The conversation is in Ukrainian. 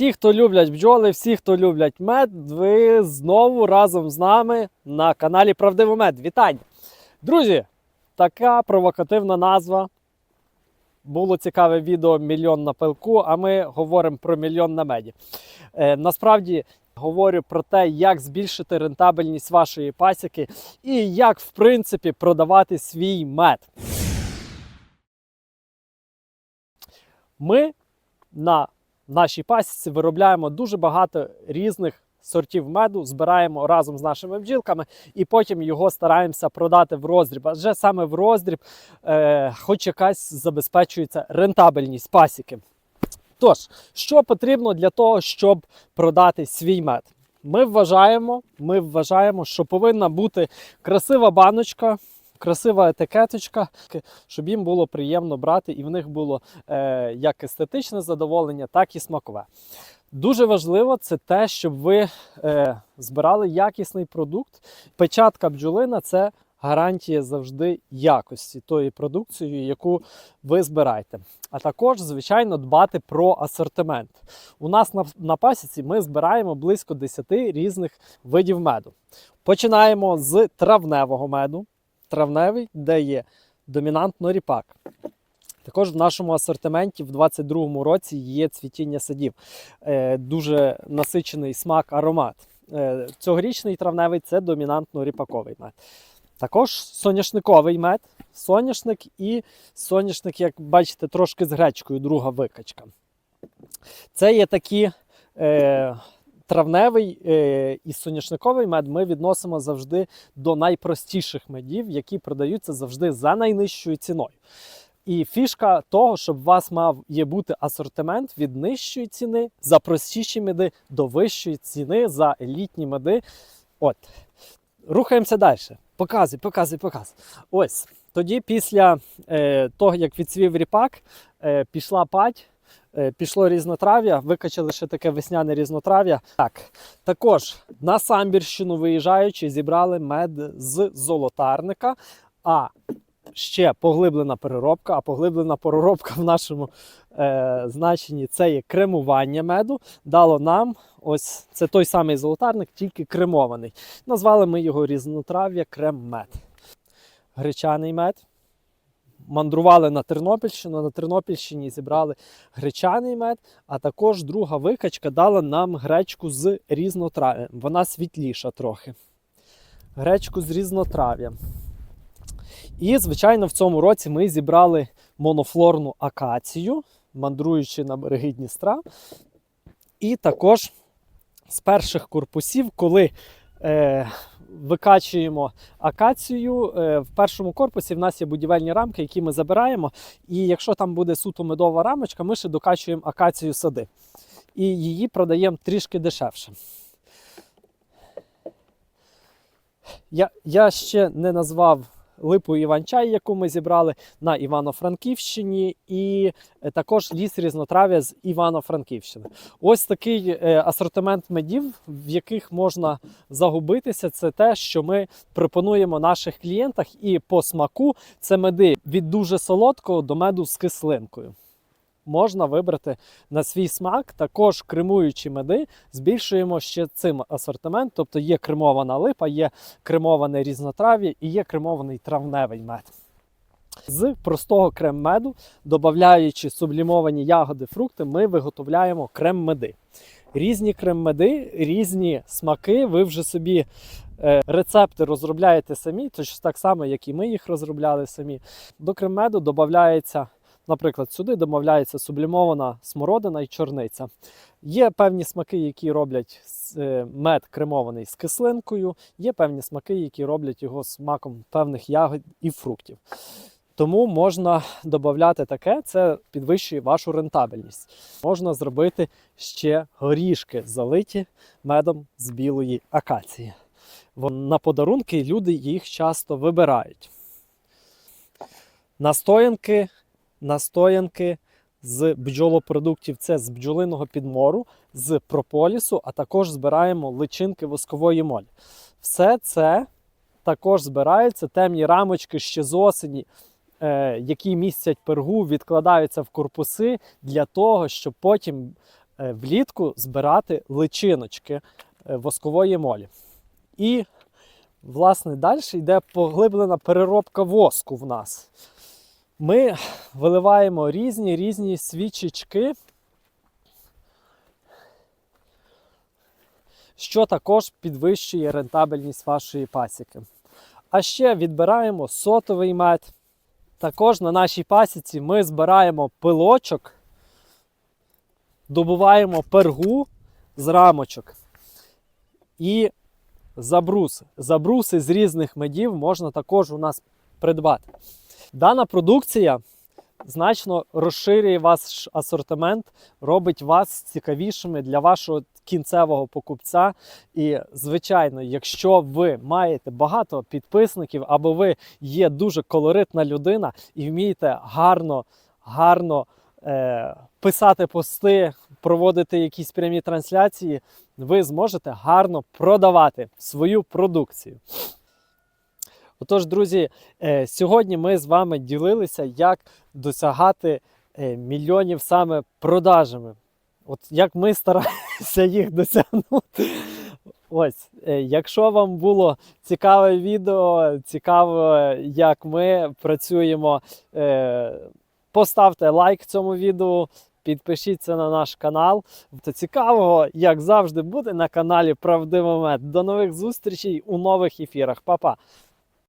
Всі, хто люблять бджоли, всі, хто люблять мед, ви знову разом з нами на каналі Правдивий Мед. Вітання! Друзі, така провокативна назва. Було цікаве відео Мільйон на пилку, а ми говоримо про мільйон на меді. Е, насправді говорю про те, як збільшити рентабельність вашої пасіки і як, в принципі, продавати свій мед. Ми на нашій пасіці виробляємо дуже багато різних сортів меду, збираємо разом з нашими бджілками і потім його стараємося продати в роздріб. Адже саме в роздріб, е, хоч якась забезпечується рентабельність пасіки. Тож, що потрібно для того, щоб продати свій мед? Ми вважаємо, ми вважаємо, що повинна бути красива баночка, красива етикеточка, щоб їм було приємно брати, і в них було е, як естетичне задоволення, так і смакове. Дуже важливо це те, щоб ви е, збирали якісний продукт. Печатка бджолина це гарантія завжди якості тої продукції, яку ви збираєте. А також, звичайно, дбати про асортимент. У нас на, на пасіці ми збираємо близько 10 різних видів меду. Починаємо з травневого меду. Травневий, де є домінантно ріпак. Також в нашому асортименті в 2022 році є цвітіння садів. Е, дуже насичений смак, аромат. Е, цьогорічний травневий це домінантно ріпаковий мед. Також соняшниковий мед, соняшник і соняшник, як бачите, трошки з гречкою, друга викачка. Це є такі е, травневий е, і соняшниковий мед ми відносимо завжди до найпростіших медів, які продаються завжди за найнижчою ціною. І фішка того, щоб у вас мав є бути асортимент від нижчої ціни за простіші меди до вищої ціни за елітні меди. От. Рухаємося далі. Показуй, показуй, показуй. Ось. Тоді, після е, того, як відцвів ріпак, е, пішла пать, пішло різнотрав'я, викачали ще таке весняне різнотрав'я. Так, також на Самбірщину виїжджаючи, зібрали мед з золотарника. А ще поглиблена переробка, а поглиблена переробка в нашому е, значенні це є кремування меду. Дало нам ось це той самий золотарник, тільки кремований. Назвали ми його різнотрав'я крем-мед. Гречаний мед. Мандрували на Тернопільщину. На Тернопільщині зібрали гречаний мед, а також друга викачка дала нам гречку з різнотрав'ям. Вона світліша трохи. Гречку з різнотрав'ям. І, звичайно, в цьому році ми зібрали монофлорну акацію, мандруючи на береги Дністра. І також з перших корпусів, коли е, викачуємо акацію, е, в першому корпусі в нас є будівельні рамки, які ми забираємо. І якщо там буде суто медова рамочка, ми ще докачуємо акацію сади. І її продаємо трішки дешевше. Я, я ще не назвав липу Іван-чай, яку ми зібрали на Івано-Франківщині, і е, також ліс різнотрав'я з Івано-Франківщини. Ось такий е, асортимент медів, в яких можна загубитися. Це те, що ми пропонуємо наших клієнтах, і по смаку це меди від дуже солодкого до меду з кислинкою. Можна вибрати на свій смак, також кремуючі меди, збільшуємо ще цим асортимент. Тобто є кремована липа, є кремоване різнотрав'я і є кремований травневий мед. З простого крем-меду, додаючи сублімовані ягоди, фрукти, ми виготовляємо крем-меди. Різні крем-меди, різні смаки. Ви вже собі е, рецепти розробляєте самі, точно так само, як і ми їх розробляли самі. До крем-меду додається. Наприклад, сюди домовляється сублімована смородина і чорниця. Є певні смаки, які роблять е, мед кремований з кислинкою, є певні смаки, які роблять його смаком певних ягод і фруктів. Тому можна додати таке, це підвищує вашу рентабельність. Можна зробити ще горішки, залиті медом з білої акації. На подарунки люди їх часто вибирають. Настоянки настоянки з бджолопродуктів це з бджолиного підмору, з прополісу, а також збираємо личинки воскової молі. Все це також збирається, темні рамочки ще з осені, е, які містять пергу, відкладаються в корпуси для того, щоб потім е, влітку збирати личиночки е, воскової молі. І, власне, далі йде поглиблена переробка воску в нас. Ми виливаємо різні різні свічечки, що також підвищує рентабельність вашої пасіки. А ще відбираємо сотовий мед. Також на нашій пасіці ми збираємо пилочок, добуваємо пергу з рамочок і забруси. Забруси з різних медів можна також у нас придбати. Дана продукція значно розширює ваш асортимент, робить вас цікавішими для вашого кінцевого покупця. І, звичайно, якщо ви маєте багато підписників, або ви є дуже колоритна людина і вмієте гарно, гарно е, писати пости, проводити якісь прямі трансляції, ви зможете гарно продавати свою продукцію. Отож, друзі, е, сьогодні ми з вами ділилися, як досягати е, мільйонів саме продажами. От як ми стараємося їх досягнути. Ось, е, якщо вам було цікаве відео, цікаво, як ми працюємо, поставте лайк цьому відео, підпишіться на наш канал. Та цікавого, як завжди, буде на каналі Правдивий Мед. До нових зустрічей у нових ефірах. Па-па!